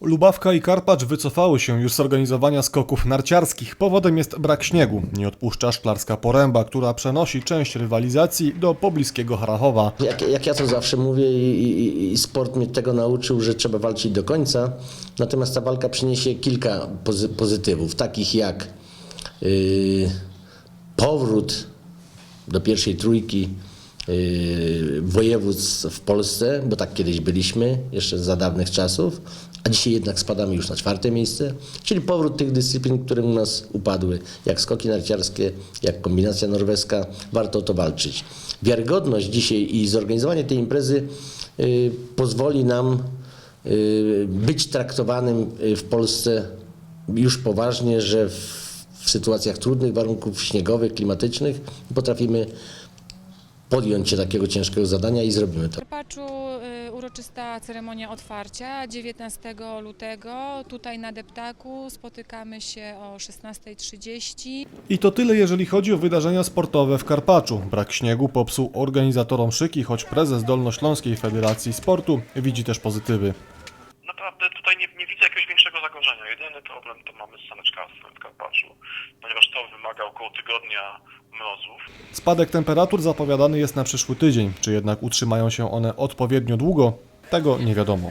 Lubawka i Karpacz wycofały się już z organizowania skoków narciarskich. Powodem jest brak śniegu. Nie odpuszcza szklarska poręba, która przenosi część rywalizacji do pobliskiego Harachowa. Jak, jak ja to zawsze mówię i, i, i sport mnie tego nauczył, że trzeba walczyć do końca, natomiast ta walka przyniesie kilka pozy, pozytywów, takich jak yy, powrót do pierwszej trójki województw w Polsce, bo tak kiedyś byliśmy, jeszcze za dawnych czasów, a dzisiaj jednak spadamy już na czwarte miejsce, czyli powrót tych dyscyplin, które u nas upadły, jak skoki narciarskie, jak kombinacja norweska, warto o to walczyć. Wiarygodność dzisiaj i zorganizowanie tej imprezy yy, pozwoli nam yy, być traktowanym yy, w Polsce już poważnie, że w, w sytuacjach trudnych warunków śniegowych, klimatycznych potrafimy podjąć się takiego ciężkiego zadania i zrobimy W to. Karpaczu y, uroczysta ceremonia otwarcia 19 lutego. Tutaj na Deptaku spotykamy się o 16.30. I to tyle, jeżeli chodzi o wydarzenia sportowe w Karpaczu. Brak śniegu popsuł organizatorom szyki, choć prezes Dolnośląskiej Federacji Sportu widzi też pozytywy. naprawdę tutaj nie, nie widzę jakiegoś większego zagrożenia. Jedyny problem to mamy z saneczkarstwem w Karpaczu, ponieważ to wymaga około tygodnia mrozów. Spadek temperatur zapowiadany jest na przyszły tydzień. Czy jednak utrzymają się one odpowiednio długo? Tego nie wiadomo.